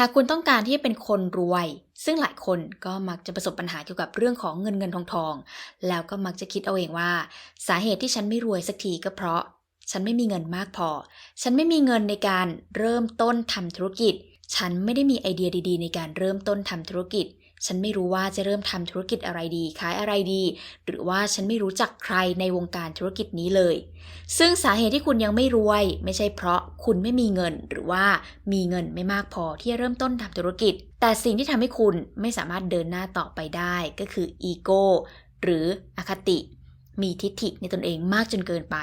หากคุณต้องการที่จะเป็นคนรวย ซึ่งหลายคนก็มักจะประสบปัญหาเกี่ยวกับเรื่องของเงินเงินทองทอง แล้วก็มักจะคิดเอาเองว่า สาเหตุที่ฉันไม่รวยสักทีก็เพราะ ฉันไม่มีเงินมากพอ ฉันไม่มีเงินในการเริ่มต้นทำธุรกิจ ฉันไม่ได้มีไอเดียดีๆ ในการเริ่มต้นทำธุรกิจ ฉันไม่รู้ว่าจะเริ่มทำธุรกิจอะไรดีขายอะไรดี หรือว่าฉันไม่รู้จักใครในวงการธุรกิจนี้เลย ซึ่งสาเหตุที่คุณยังไม่รวย ไม่ใช่เพราะคุณไม่มีเงิน หรือว่ามีเงินไม่มากพอที่จะเริ่มต้นทำธุรกิจ แต่สิ่งที่ทำให้คุณไม่สามารถเดินหน้าต่อไปได้ก็คืออีโก้หรืออคติ มีทิฐิในตนเองมากจนเกินไป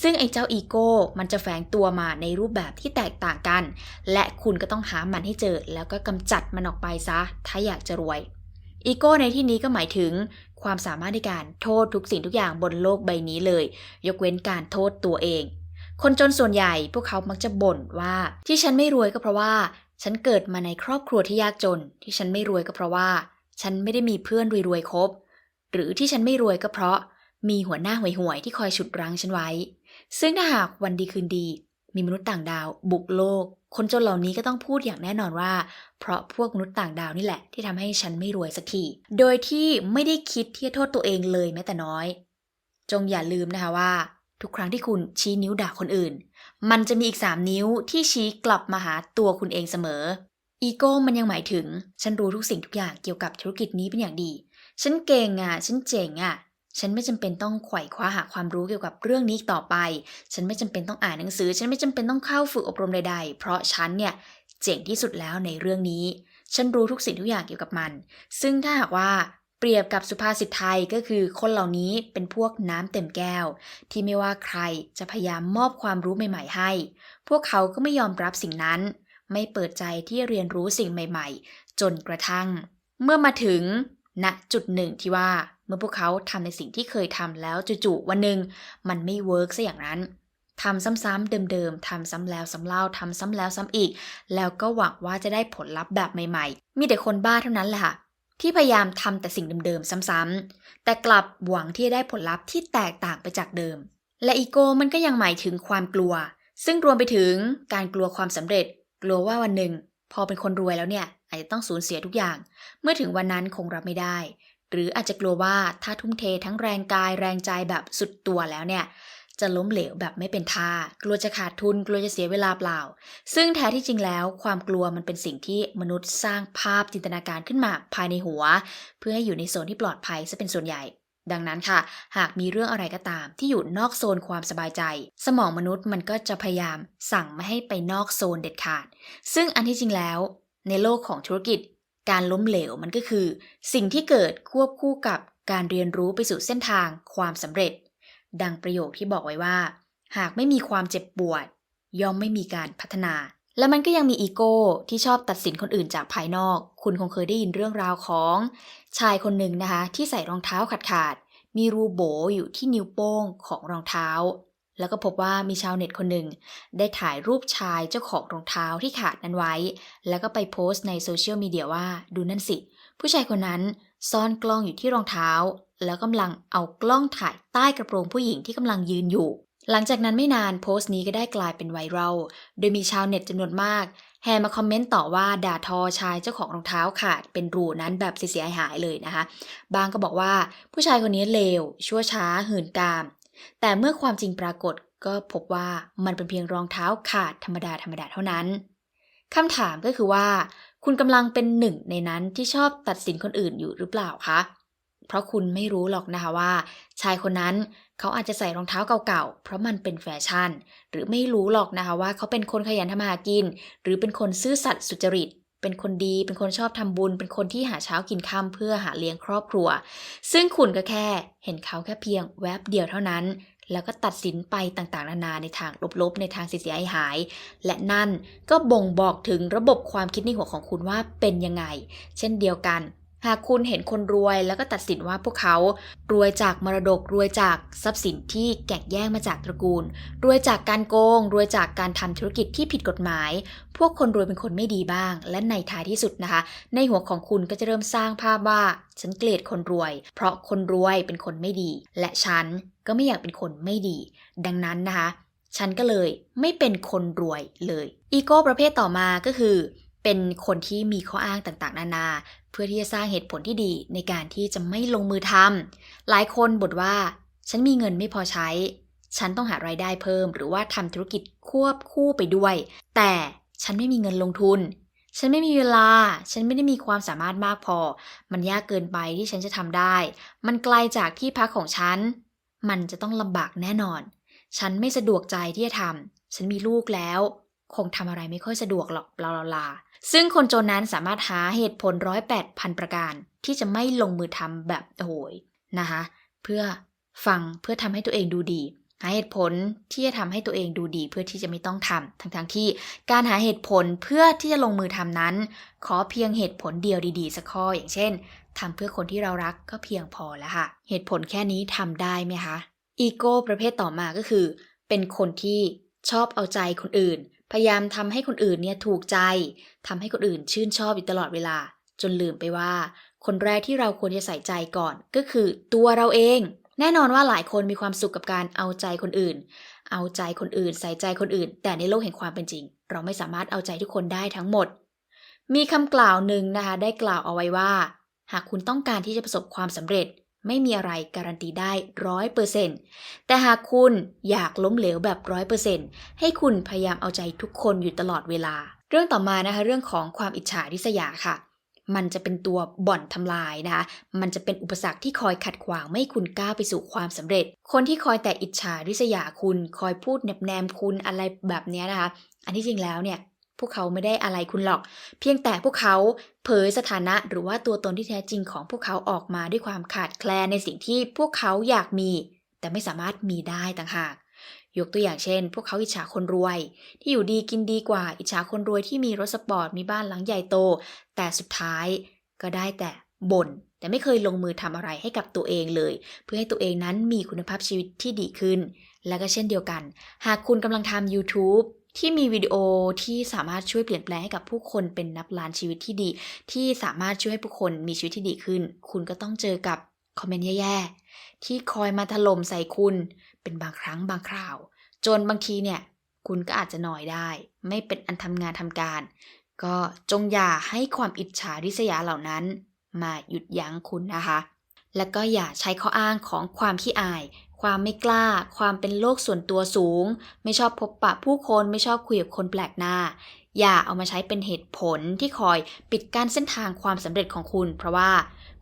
ซึ่งไอ้เจ้าอีโก้มันจะแฝงตัวมาในรูปแบบที่แตกต่างกัน และคุณก็ต้องหามันให้เจอ แล้วก็กำจัดมันออกไปซะ ถ้าอยากจะรวย อีโก้ในที่นี้ก็หมายถึง ความสามารถในการโทษทุกสิ่งทุกอย่างบนโลกใบนี้เลย ยกเว้นการโทษตัวเอง คนจนส่วนใหญ่พวกเขามักจะบ่นว่า ที่ฉันไม่รวยก็เพราะว่า ฉันเกิดมาในครอบครัวที่ยากจน ที่ฉันไม่รวยก็เพราะว่า ฉันไม่ได้มีเพื่อนรวยๆครบหรือที่ฉันไม่รวยก็เพราะ มีหัวหน้าห่วยๆที่คอยฉุดรั้งฉันไว้ ซึ่งถ้าหากวันดีคืนดี มีมนุษย์ต่างดาว บุกโลก คนจนเหล่านี้ก็ต้องพูดอย่างแน่นอนว่า เพราะพวกมนุษย์ต่างดาวนี่แหละ ที่ทำให้ฉันไม่รวยสักที โดยที่ไม่ได้คิดที่จะโทษตัวเองเลยแม้แต่น้อย จงอย่าลืมนะคะว่า ทุกครั้งที่คุณชี้นิ้วด่าคนอื่น มันจะมีอีก3นิ้วที่ชี้กลับมาหาตัวคุณเองเสมอ อีโก้มันยังหมายถึง ฉันรู้ทุกสิ่งทุกอย่างเกี่ยวกับธุรกิจนี้เป็นอย่างดี ฉันเก่งอะ ฉันเจ๋งอะ ฉันไม่จำเป็นต้องไขว่คว้าหาความรู้เกี่ยวกับเรื่องนี้ต่อไป ฉันไม่จำเป็นต้องอ่านหนังสือ ฉันไม่จำเป็นต้องเข้าฝึกอบรมใดๆ เพราะฉันเนี่ยเจ๋งที่สุดแล้วในเรื่องนี้ ฉันรู้ทุกสิ่งทุกอย่างเกี่ยวกับมัน ซึ่งถ้าหากว่าเปรียบกับสุภาษิตไทยก็คือคนเหล่านี้เป็นพวกน้ำเต็มแก้ว ที่ไม่ว่าใครจะพยายามมอบความรู้ใหม่ ๆ ให้ พวกเขาก็ไม่ยอมรับสิ่งนั้น ไม่เปิดใจที่เรียนรู้สิ่งใหม่ ๆ จนกระทั่ง เมื่อมาถึงณจุดหนึ่งที่ว่า เมื่อพวกเขาทำในสิ่งที่เคยทำแล้วจู่ๆวันหนึ่งมันไม่เวิร์กซะอย่างนั้นทำซ้ำๆเดิมๆทำซ้ำแล้วซ้ำเล่าทำซ้ำแล้วซ้ำอีก แล้วก็หวังว่าจะได้ผลลัพธ์แบบใหม่ๆ มีแต่คนบ้าเท่านั้นแหละค่ะที่พยายามทำแต่สิ่งเดิมๆซ้ำๆแต่กลับหวังที่จะได้ผลลัพธ์ที่แตกต่างไปจากเดิม และอีโก้มันก็ยังหมายถึงความกลัว ซึ่งรวมไปถึงการกลัวความสำเร็จ กลัวว่าวันหนึ่ง พอเป็นคนรวยแล้วเนี่ยอาจจะต้องสูญเสียทุกอย่าง เมื่อถึงวันนั้นคงรับไม่ได้ หรืออาจจะกลัวว่าถ้าทุ่มเททั้งแรงกายแรงใจแบบสุดตัวแล้วเนี่ย จะล้มเหลวแบบไม่เป็นท่า กลัวจะขาดทุน กลัวจะเสียเวลาเปล่า ซึ่งแท้ที่จริงแล้ว ความกลัวมันเป็นสิ่งที่มนุษย์สร้างภาพจินตนาการขึ้นมาภายในหัว เพื่อให้อยู่ในโซนที่ปลอดภัยซะเป็นส่วนใหญ่ดังนั้นค่ะ หากมีเรื่องอะไรก็ตามที่อยู่นอกโซนความสบายใจ สมองมนุษย์มันก็จะพยายามสั่งไม่ให้ไปนอกโซนเด็ดขาด ซึ่งอันที่จริงแล้ว ในโลกของธุรกิจ การล้มเหลวมันก็คือ สิ่งที่เกิดควบคู่กับการเรียนรู้ไปสู่เส้นทางความสำเร็จ ดังประโยคที่บอกไว้ว่า หากไม่มีความเจ็บปวด ย่อมไม่มีการพัฒนา และมันก็ยังมีอีโก้ที่ชอบตัดสินคนอื่นจากภายนอก คุณคงเคยได้ยินเรื่องราวของ ชายคนหนึ่งนะคะ ที่ใส่รองเท้าขาดขาดมีรูโบอยู่ที่นิ้วโป้งของรองเท้า แล้วก็พบว่ามีชาวเน็ตคนหนึ่ง ได้ถ่ายรูปชายเจ้าของรองเท้าที่ขาดนั้นไว้ แล้วก็ไปโพสต์ในโซเชียลมีเดียว่าดูนั่นสิ ผู้ชายคนนั้นซ่อนกล้องอยู่ที่รองเท้า แล้วกำลังเอากล้องถ่ายใต้กระโปรงผู้หญิงที่กำลังยืนอยู่ หลังจากนั้นไม่นานโพสต์นี้ก็ได้กลายเป็นไวรัลโดยมีชาวเน็ตจำนวนมากแห่มาคอมเมนต์ต่อว่าด่าทอชายเจ้าของรองเท้าขาดเป็นรูนั้นแบบเสียหายเลยนะคะ บางก็บอกว่าผู้ชายคนนี้เลว ชั่วช้าหื่นกาม แต่เมื่อความจริงปรากฏก็พบว่ามันเป็นเพียงรองเท้าขาดธรรมดาธรรมดาเท่านั้นคำถามก็คือว่า คุณกำลังเป็นหนึ่งในนั้นที่ชอบตัดสินคนอื่นอยู่หรือเปล่าคะเพราะคุณไม่รู้หรอกนะคะว่า ชายคนนั้นเขาอาจจะใส่รองเท้าเก่าๆ เพราะมันเป็นแฟชั่น หรือไม่รู้หรอกนะคะว่าเขาเป็นคนขยันทำมาหากิน หรือเป็นคนซื่อสัตย์สุจริต เป็นคนดี เป็นคนชอบทำบุญ เป็นคนที่หาเช้ากินค่ำเพื่อหาเลี้ยงครอบครัว ซึ่งคุณก็แค่เห็นเขาแค่เพียงแวบเดียวเท่านั้น แล้วก็ตัดสินไปต่างๆ นานาในทางลบๆ ในทางเสียหาย และนั่นก็บ่งบอกถึงระบบความคิดในหัวของคุณว่าเป็นยังไง เช่นเดียวกัน หากคุณเห็นคนรวยแล้วก็ตัดสินว่าพวกเขารวยจากมรดกรวยจากทรัพย์สินที่แก่งแย่งมาจากตระกูล รวยจากการโกง รวยจากการทำธุรกิจที่ผิดกฎหมาย พวกคนรวยเป็นคนไม่ดีบ้าง และในท้ายที่สุดนะคะ ในหัวของคุณก็จะเริ่มสร้างภาพว่าฉันเกลียดคนรวย เพราะคนรวยเป็นคนไม่ดี และฉันก็ไม่อยากเป็นคนไม่ดี ดังนั้นนะคะ ฉันก็เลยไม่เป็นคนรวยเลย อีโก้ประเภทต่อมาก็คือเป็นคนที่มีข้ออ้างต่างๆ นานา พื่อที่จะสร้างเหตุผลที่ดีในการที่จะไม่ลงมือทำหลายคนบ่นว่า ฉันมีเงินไม่พอใช้ ฉันต้องหารายได้เพิ่ม หรือว่าทำธุรกิจควบคู่ไปด้วย แต่ฉันไม่มีเงินลงทุน ฉันไม่มีเวลา ฉันไม่ได้มีความสามารถมากพอ มันยากเกินไปที่ฉันจะทำได้ มันไกลจากที่พักของฉัน มันจะต้องลำบากแน่นอน ฉันไม่สะดวกใจที่จะทำฉันมีลูกแล้ว คงทำอะไรไม่ค่อยสะดวกหรอกลาลาลาซึ่งคนจนนั้นสามารถหาเหตุผลร้อยแปดพันประการ ที่จะไม่ลงมือทำแบบโอ้โหยนะคะเพื่อฟังเพื่อทำให้ตัวเองดูดี หาเหตุผลที่จะทำให้ตัวเองดูดี เพื่อที่จะไม่ต้องทำทั้งๆทที่การหาเหตุผลเพื่อที่จะลงมือทำนั้น ขอเพียงเหตุผลเดียวดีๆสักข้ออย่างเช่นทำเพื่อคนที่เรารักก็เพียงพอแล้วค่ะ เหตุผลแค่นี้ทำได้ไหมคะอีโก้ประเภทต่อมาก็คือ เป็นคนที่ชอบเอาใจคนอื่น พยายามทำให้คนอื่นเนี่ยถูกใจทำให้คนอื่นชื่นชอบอยู่ตลอดเวลา จนลืมไปว่า คนแรกที่เราควรจะใส่ใจก่อน ก็คือตัวเราเอง แน่นอนว่าหลายคนมีความสุขกับการเอาใจคนอื่น เอาใจคนอื่น ใส่ใจคนอื่น แต่ในโลกแห่งความเป็นจริง เราไม่สามารถเอาใจทุกคนได้ทั้งหมด มีคำกล่าวหนึ่งนะคะได้กล่าวเอาไว้ว่า หากคุณต้องการที่จะประสบความสำเร็จ ไม่มีอะไรการันตีได้ร้อยเปอร์เซ็นต์แต่หากคุณอยากล้มเหลวแบบร้อยเปอร์เซ็นต์ให้คุณพยายามเอาใจทุกคนอยู่ตลอดเวลา เรื่องต่อมานะคะเรื่องของความอิจฉาริษยาค่ะ มันจะเป็นตัวบ่อนทำลายนะคะ มันจะเป็นอุปสรรคที่คอยขัดขวางไม่ให้คุณก้าวไปสู่ความสำเร็จ คนที่คอยแต่อิจฉาริษยาคุณ คอยพูดแนบแนมคุณอะไรแบบนี้นะคะ อันที่จริงแล้วเนี่ย พวกเขาไม่ได้อะไรคุณหรอก เพียงแต่พวกเขาเผยสถานะหรือว่าตัวตนที่แท้จริงของพวกเขาออกมาด้วยความขาดแคลนในสิ่งที่พวกเขาอยากมี แต่ไม่สามารถมีได้ต่างหาก ยกตัวอย่างเช่น พวกเขาอิจฉาคนรวย ที่อยู่ดีกินดีกว่า อิจฉาคนรวยที่มีรถสปอร์ตมีบ้านหลังใหญ่โต แต่สุดท้ายก็ได้แต่บ่นแต่ไม่เคยลงมือทำอะไรให้กับตัวเองเลย เพื่อให้ตัวเองนั้นมีคุณภาพชีวิตที่ดีขึ้น และก็เช่นเดียวกัน หากคุณกำลังทำ YouTube ที่มีวิดีโอที่สามารถช่วยเปลี่ยนแปลงให้กับผู้คนเป็นนับล้านชีวิตที่ดี ที่สามารถช่วยให้ผู้คนมีชีวิตที่ดีขึ้น คุณก็ต้องเจอกับคอมเมนต์แย่ๆที่คอยมาถล่มใส่คุณเป็นบางครั้งบางคราว จนบางทีเนี่ย คุณก็อาจจะหน่อยได้ ไม่เป็นอันทำงานทำการ ก็จงอย่าให้ความอิจฉาริษยาเหล่านั้น มาหยุดยั้งคุณนะคะ และก็อย่าใช้ข้ออ้างของความขี้อาย ความไม่กล้า ความเป็นโลกส่วนตัวสูง ไม่ชอบพบปะผู้คนไม่ชอบคุยกับคนแปลกหน้า อย่าเอามาใช้เป็นเหตุผลที่คอยปิดกั้นเส้นทางความสำเร็จของคุณ เพราะว่า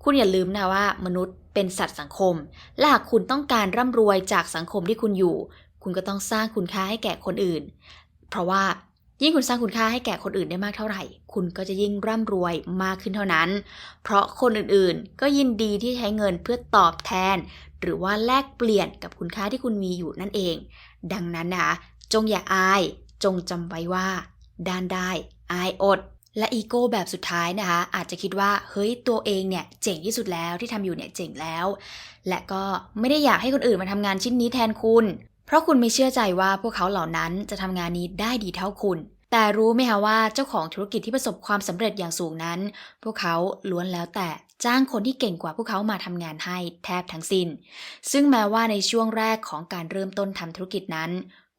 คุณอย่าลืมนะว่ามนุษย์เป็นสัตว์สังคม และหากคุณต้องการร่ำรวยจากสังคมที่คุณอยู่ คุณก็ต้องสร้างคุณค่าให้แก่คนอื่น เพราะว่า ยิ่งคุณสร้างคุณค่าให้แก่คนอื่นได้มากเท่าไหร่ คุณก็จะยิ่งร่ำรวยมากขึ้นเท่านั้น เพราะคนอื่นๆ ก็ยินดีที่ใช้เงินเพื่อตอบแทน หรือว่าแลกเปลี่ยนกับคุณค่าที่คุณมีอยู่นั่นเอง ดังนั้นนะคะจงอย่าอาย จงจำไว้ว่า ด้านได้อายอด และอีโก้แบบสุดท้ายนะคะอาจจะคิดว่าเฮ้ยตัวเองเนี่ยเจ๋งที่สุดแล้วที่ทำอยู่เนี่ยเจ๋งแล้ว และก็ไม่ได้อยากให้คนอื่นมาทำงานชิ้นนี้แทนคุณ เพราะคุณไม่เชื่อใจว่าพวกเขาเหล่านั้นจะทำงานนี้ได้ดีเท่าคุณ แต่รู้ไหมคะว่าเจ้าของธุรกิจที่ประสบความสำเร็จอย่างสูงนั้น พวกเขาล้วนแล้วแต่จ้างคนที่เก่งกว่าพวกเขามาทำงานให้แทบทั้งสิน้น ซึ่งแม้ว่าในช่วงแรกของการเริ่มต้นทำธุรกิจนั้น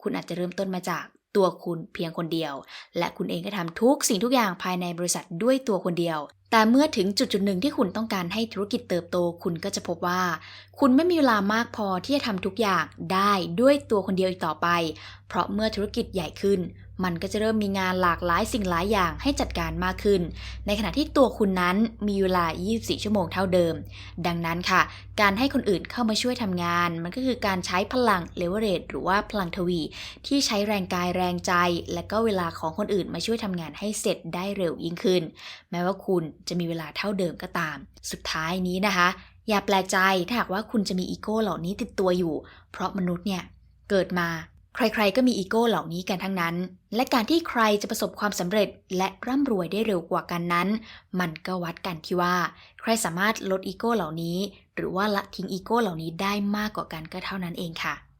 คุณอาจจะเริ่มต้นมาจาก ตัวคุณเพียงคนเดียว และคุณเองก็ทำทุกสิ่งทุกอย่างภายในบริษัทด้วยตัวคนเดียว แต่เมื่อถึงจุดจุดหนึ่งที่คุณต้องการให้ธุรกิจเติบโต คุณก็จะพบว่า คุณไม่มีเวลามากพอที่จะทำทุกอย่างได้ด้วยตัวคนเดียวอีกต่อไป เพราะเมื่อธุรกิจใหญ่ขึ้น มันก็จะเริ่มมีงานหลากหลายสิ่งหลายอย่างให้จัดการมากขึ้น ในขณะที่ตัวคุณนั้นมีเวลา 24 ชั่วโมงเท่าเดิม ดังนั้นค่ะ การให้คนอื่นเข้ามาช่วยทำงาน มันก็คือการใช้พลังเลเวอเรจหรือว่าพลังทวี ที่ใช้แรงกายแรงใจ และก็เวลาของคนอื่นมาช่วยทำงานให้เสร็จได้เร็วยิ่งขึ้น แม้ว่าคุณจะมีเวลาเท่าเดิมก็ตาม สุดท้ายนี้นะคะ อย่าแปลกใจถ้าหากว่าคุณจะมีอีโก้เหล่านี้ติดตัวอยู่ เพราะมนุษย์เนี่ยเกิดมา ใครๆ ก็มีอีโก้เหล่านี้กันทั้งนั้น และการที่ใครจะประสบความสำเร็จและร่ำรวยได้เร็วกว่ากันนั้น มันก็วัดกันที่ว่า ใครสามารถลดอีโก้เหล่านี้ หรือว่าละทิ้งอีโก้เหล่านี้ได้มากกว่ากันก็เท่านั้นเองค่ะ